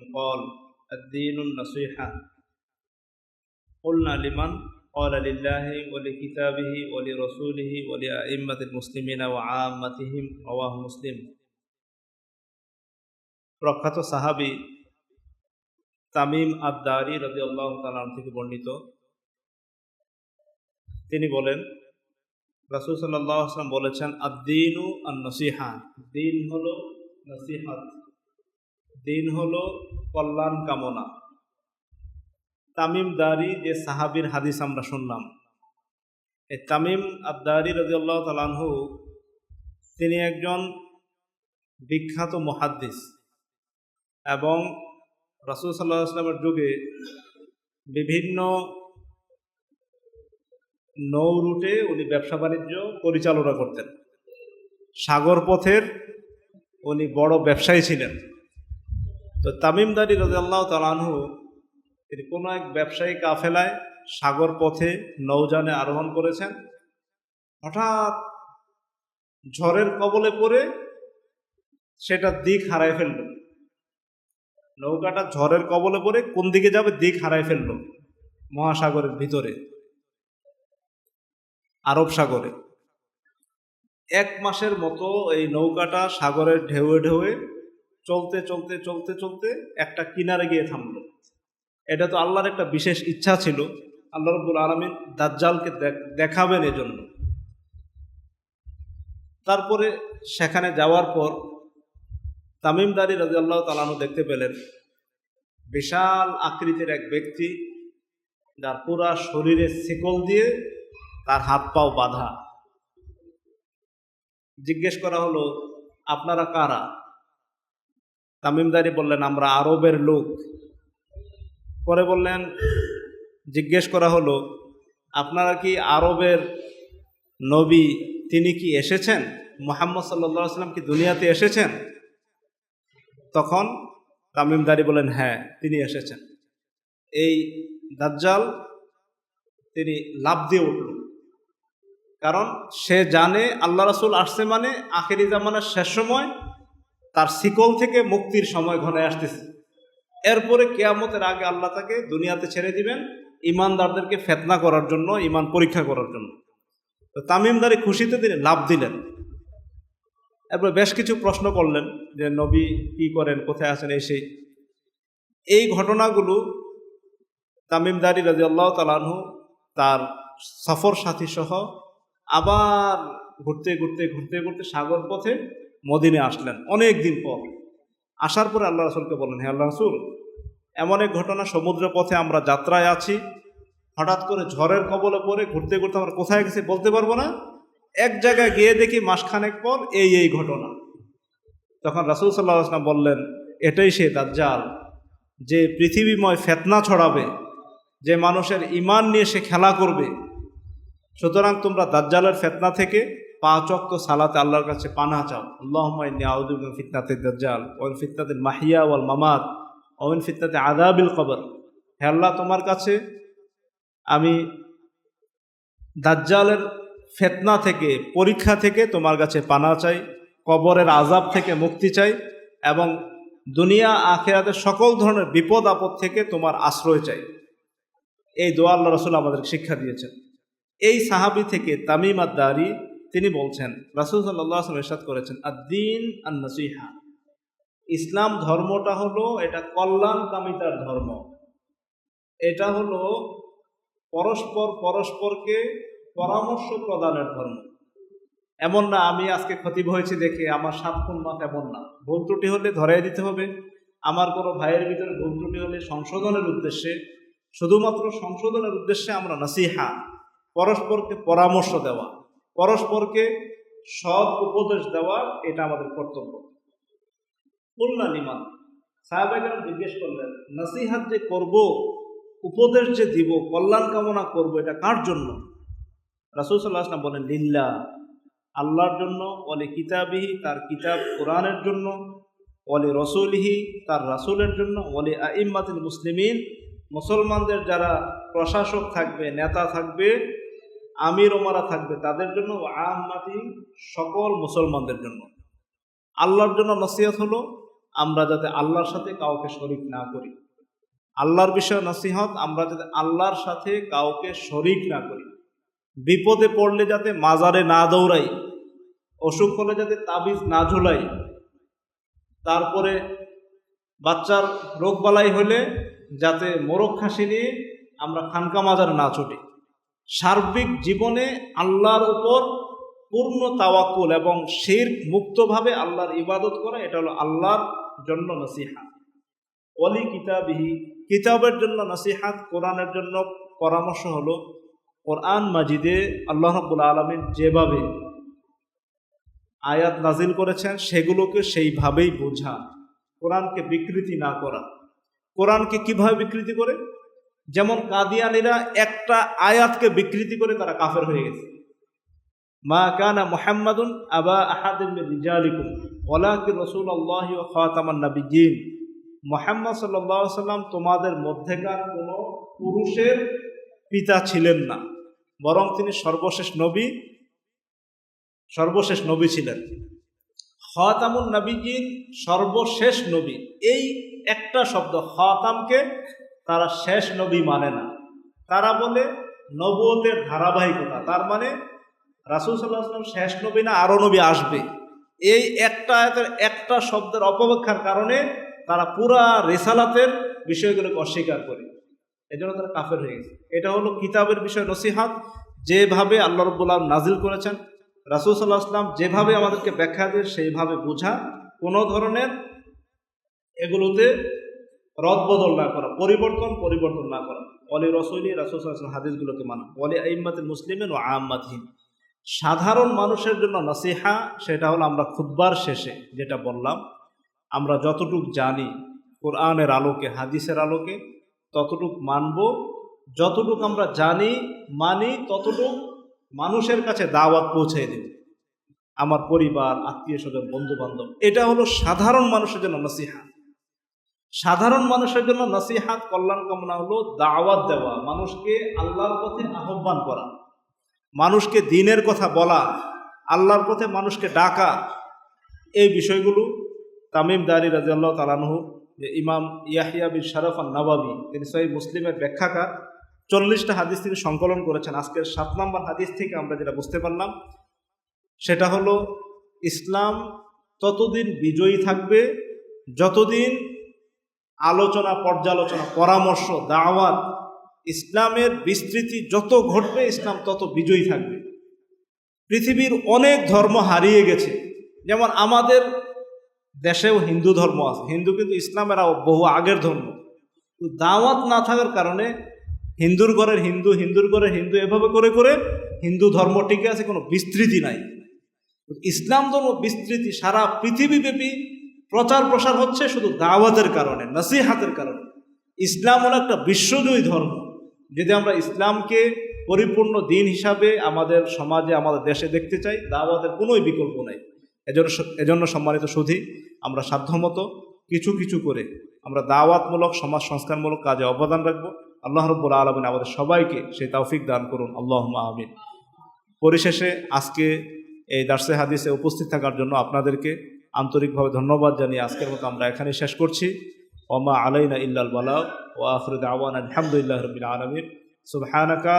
قال الدين النصيحة قلنا لمن قال لله ولكتابه ولرسوله ولأئمة المسلمين وعامتهم رواه مسلم প্রখ্যাত সাহাবি তামিম আবদারি রবি আল্লাহ তালাম থেকে বর্ণিত তিনি বলেন রাসুল সাল্লাহ আসলাম বলেছেন আদ্দিনু আর নসিহা দিন হলো নসিহাত দিন হল কল্যাণ কামনা। তামিম দারি যে সাহাবির হাদিস আমরা শুনলাম। এই তামিম আবদারি রাজিউল্লাহ তালানহু তিনি একজন বিখ্যাত মহাদ্দিস এবং রাসুল সাল্লাহ আসলামের যুগে বিভিন্ন নৌ রুটে উনি ব্যবসা বাণিজ্য পরিচালনা করতেন। সাগর পথের উনি বড় ব্যবসায়ী ছিলেন। তো তামিমদারি রাজাল্লাহ তালানহু তিনি কোনো এক ব্যবসায়ী কাফেলায় সাগর পথে নৌযানে আরোহণ করেছেন। হঠাৎ ঝড়ের কবলে পড়ে সেটা দিক হারায় ফেলল। নৌকাটা ঝড়ের কবলে পড়ে কোন দিকে যাবে দিক হারায় ফেলল মহাসাগরের ভিতরে, আরব সাগরে। এক মাসের মতো এই নৌকাটা সাগরের ঢেউয়ে ঢেউয়ে চলতে চলতে চলতে চলতে একটা কিনারে গিয়ে থামলো। এটা তো আল্লাহর একটা বিশেষ ইচ্ছা ছিল। আল্লাহ রব্বুল আলমিন দাজ্জালকে দেখাবেন এজন্য। তারপরে সেখানে যাওয়ার পর তামিমদারি রাজি আল্লাহ তালানু দেখতে পেলেন, বিশাল আকৃতির এক ব্যক্তি যার পুরা শরীরে শিকল দিয়ে তার হাত পাও বাঁধা। জিজ্ঞেস করা হলো, আপনারা কারা? তামিমদারি বললেন, আমরা আরবের লোক। পরে বললেন, জিজ্ঞেস করা হলো, আপনারা কি আরবের নবী, তিনি কি এসেছেন? মোহাম্মদ সাল্লা সাল্লাম কি দুনিয়াতে এসেছেন? তখন তামিমদারি বলেন হ্যাঁ তিনি এসেছেন। এই দাজ্জাল তিনি লাভ দিয়ে উঠল কারণ সে জানে আল্লাহ রাসুল আসছে মানে আখেরি জামানের শেষ সময় তার শিকল থেকে মুক্তির সময় ঘনে আসতেছে। এরপরে কেয়ামতের আগে আল্লাহ তাকে দুনিয়াতে ছেড়ে দিবেন ইমানদারদেরকে ফেতনা করার জন্য ইমান পরীক্ষা করার জন্য। তো তামিমদারি খুশিতে তিনি লাভ দিলেন। এরপর বেশ কিছু প্রশ্ন করলেন যে, নবী কি করেন, কোথায় আছেন, এই সেই। এই ঘটনাগুলো তামিমদারি রাজি আল্লাহ তালানহু তার সফর সাথী সহ আবার ঘুরতে ঘুরতে ঘুরতে ঘুরতে সাগর পথে মদিনে আসলেন অনেক দিন পর। আসার পরে আল্লাহ রাসুলকে বললেন হ্যাঁ আল্লাহ রাসুল, এমন এক ঘটনা সমুদ্র পথে আমরা যাত্রায় আছি। হঠাৎ করে ঝড়ের কবলে পরে ঘুরতে ঘুরতে আমরা কোথায় গেছি বলতে পারব না। এক জায়গায় গিয়ে দেখি মাসখানেক পর এই এই ঘটনা। তখন রাসুল সাল্লাহ আসলাম বললেন, এটাই সে দাজ্জাল, যে পৃথিবীময় ফেতনা ছড়াবে, যে মানুষের ইমান নিয়ে সে খেলা করবে। সুতরাং তোমরা দাজ্জালের ফেতনা থেকে পাঁচ অক্ত সালাতে আল্লাহর কাছে পানা চাও। আল্লাহমাইন ফিতনাতে দাজ্জাল ওয়াল ফিতনাতে মাহিয়া ওয়াল মামাত ওমিন ফিতনাতে আদাবিল কবর। হে আল্লাহ, তোমার কাছে আমি দাজ্জালের ফেতনা থেকে, পরীক্ষা থেকে তোমার কাছে পানা চাই, কবরের আজাব থেকে মুক্তি চাই এবং দুনিয়া আখেরাতের সকল ধরনের বিপদ আপদ থেকে তোমার আশ্রয় চাই। এই দোয়া আল্লাহ রসুল আমাদের শিক্ষা দিয়েছেন। এই সাহাবি থেকে তামিম আদারি তিনি বলছেন, রাসুল সাল্লাহ এরশাদ করেছেন, আদ্দিন আর নসিহা ইসলাম ধর্মটা হলো এটা কল্যাণকামিতার ধর্ম। এটা হলো পরস্পর পরস্পরকে পরামর্শ প্রদানের ধর্ম। এমন না, আমি আজকে ক্ষতি হয়েছি দেখে আমার সাত খুন মাত এমন না। ভুল ত্রুটি হলে ধরাই দিতে হবে। আমার কোনো ভাইয়ের ভিতরে ভুল ত্রুটি হলে সংশোধনের উদ্দেশ্যে, শুধুমাত্র সংশোধনের উদ্দেশ্যে আমরা নাসিহা, পরস্পরকে পরামর্শ দেওয়া। পরস্পরকে সৎ উপদেশ দেওয়া, এটা আমাদের কর্তব্য। কল্যাণ ইমান সাহাবাগের জিজ্ঞেস করলেন, নাসিহাত যে করব, উপদেশ যে দিব, কল্যাণ কামনা করব, এটা কার জন্য? রাসুল সাল্লাহ আসলাম বলেন লিল্লা আল্লাহর জন্য অলি কিতাবিহি, তার কিতাব কোরআনের জন্য অলি রসুলহি, তার রাসুলের জন্য অলি আইম্মাতুল মুসলিমিন। মুসলমানদের যারা প্রশাসক থাকবে, নেতা থাকবে আমির ওমারা থাকবে, তাদের জন্য আহমাতি সকল মুসলমানদের জন্য। আল্লাহর জন্য নসিহত হলো, আমরা যাতে আল্লাহর সাথে কাউকে শরিক না করি। আল্লাহর বিষয়ে নসিহত, আমরা যাতে আল্লাহর সাথে কাউকে শরিক না করি। বিপদে পড়লে যাতে মাজারে না দৌড়াই, অসুখ হলে যাতে তাবিজ না ঝুলাই, তারপরে বাচ্চার রোগবালাই হলে যাতে মোরগ খাসি নিয়ে আমরা খানকা মাজারে না ছুটি। সার্বিক জীবনে আল্লাহর উপর পূর্ণ তাওয়াক্কুল এবং শির মুক্তভাবে আল্লাহর ইবাদত করা, এটা হলো আল্লাহর জন্য নসিহা। অলি কিতাবিহি, কিতাবের জন্য নসিহাত কোরআনের জন্য পরামর্শ হলো কোরআন মাজিদে আল্লাহ রাব্বুল আলমিন যেভাবে আয়াত নাজিল করেছেন, সেগুলোকে সেইভাবেই বোঝা, কোরআনকে বিকৃতি না করা। কোরআনকে কীভাবে বিকৃতি করে? যেমন কাদিয়ানিরা একটা আয়াতকে বিকৃতি করে তারা কাফের হয়ে গেছে। মা কানা মুহাম্মাদুন আবা আহাদিন রিজালিকুম, ওয়ালাকিন রাসূলুল্লাহি ওয়া খাতামান নাবিয়্যিন। মোহাম্মদ সাল্লাম তোমাদের মধ্যেকার কোনো পুরুষের পিতা ছিলেন না, বরং তিনি সর্বশেষ নবী সর্বশেষ নবী ছিলেন। খাতামুন নবীজিন সর্বশেষ নবী, এই একটা শব্দ খাতামকে তারা শেষ নবী মানে না। তারা বলে নবতের ধারাবাহিকতা। তার মানে রাসুল সাল্লাহ সাল্লাম শেষ নবী না আরও নবী আসবে। এই একটা একটা শব্দের অপব্যাখ্যার কারণে তারা পুরা রেসালাতের বিষয়গুলোকে অস্বীকার করে। এই জন্য তারা কাফের হয়ে গেছে। এটা হলো কিতাবের বিষয় নসিহাত। যেভাবে আল্লাহ রব্বুল্লাহ নাজিল করেছেন, রাসুল সাল্লাহ আসলাম যেভাবে আমাদেরকে ব্যাখ্যা দিয়ে সেইভাবে বোঝা। কোনো ধরনের এগুলোতে রদবদল না করা, পরিবর্তন পরিবর্তন না করা। অলি রসুলি, রাসুল হাদিসগুলোকে মানা অলি আইম্মাতে মুসলিমেন ও আহম্মাদহীন সাধারণ মানুষের জন্য নসিহা, সেটা হলো আমরা খুদ্বার শেষে যেটা বললাম, আমরা যতটুক জানি কোরআনের আলোকে, হাদিসের আলোকে, ততটুক মানব। যতটুক আমরা জানি, মানি, ততটুক মানুষের কাছে দাওয়াত পৌঁছে দেব। আমার পরিবার, আত্মীয় স্বজন বন্ধু বান্ধব এটা হলো সাধারণ মানুষের জন্য নসিহা। সাধারণ মানুষের জন্য নসিহাত, কল্যাণ কামনা হলো দাওয়াত দেওয়া, মানুষকে আল্লাহর পথে আহ্বান করা। মানুষকে দিনের কথা বলা, আল্লাহর পথে মানুষকে ডাকা, এই বিষয়গুলো তামিম দারি রাজিয়াল্লাহ তালানহু যে ইমাম ইয়াহিয়া বিন শারফান নবাবি তিনি সহি মুসলিমের ব্যাখ্যাকার, চল্লিশটা হাদিস তিনি সংকলন করেছেন। আজকের সাত নম্বর হাদিস থেকে আমরা যেটা বুঝতে পারলাম, সেটা হলো, ইসলাম ততদিন বিজয়ী থাকবে, যতদিন আলোচনা, পর্যালোচনা, পরামর্শ, দাওয়াত, ইসলামের বিস্তৃতি যত ঘটবে, ইসলাম তত বিজয়ী থাকবে। পৃথিবীর অনেক ধর্ম হারিয়ে গেছে। যেমন আমাদের দেশেও হিন্দু ধর্ম আছে। হিন্দু কিন্তু ইসলামের বহু আগের ধর্ম। দাওয়াত না থাকার কারণে হিন্দুর ঘরের হিন্দু, হিন্দুর ঘরের হিন্দু এভাবে করে করে হিন্দু ধর্ম টিকে আছে, কোনো বিস্তৃতি নাই। ইসলাম ধর্ম বিস্তৃতি সারা পৃথিবীব্যাপী প্রচার প্রসার হচ্ছে শুধু দাওয়াতের কারণে, নসিহাতের কারণে। ইসলাম হলো একটা বিশ্বজয়ী ধর্ম। যদি আমরা ইসলামকে পরিপূর্ণ দিন হিসাবে আমাদের সমাজে, আমাদের দেশে দেখতে চাই, দাওয়াতের কোনোই বিকল্প নাই। এজন্য এজন্য সম্মানিত সুধী, আমরা সাধ্যমতো কিছু কিছু করে আমরা দাওয়াতমূলক সমাজ সংস্কারমূলক কাজে অবদান রাখব। আল্লাহ রব্বুল আলমিন আমাদের সবাইকে সেই তৌফিক দান করুন। আল্লাহ আমিন। পরিশেষে আজকে এই দার্সে হাদিসে উপস্থিত থাকার জন্য আপনাদেরকে আন্তরিকভাবে ধন্যবাদ জানিয়ে আজকের মতো আমরা এখানে শেষ করছি। ওমা আলাইনা ইল্লাল বালা ও আখরুদ আওয়ান আলহামদুলিল্লাহ রবিল আলমিন। সুবহানাকা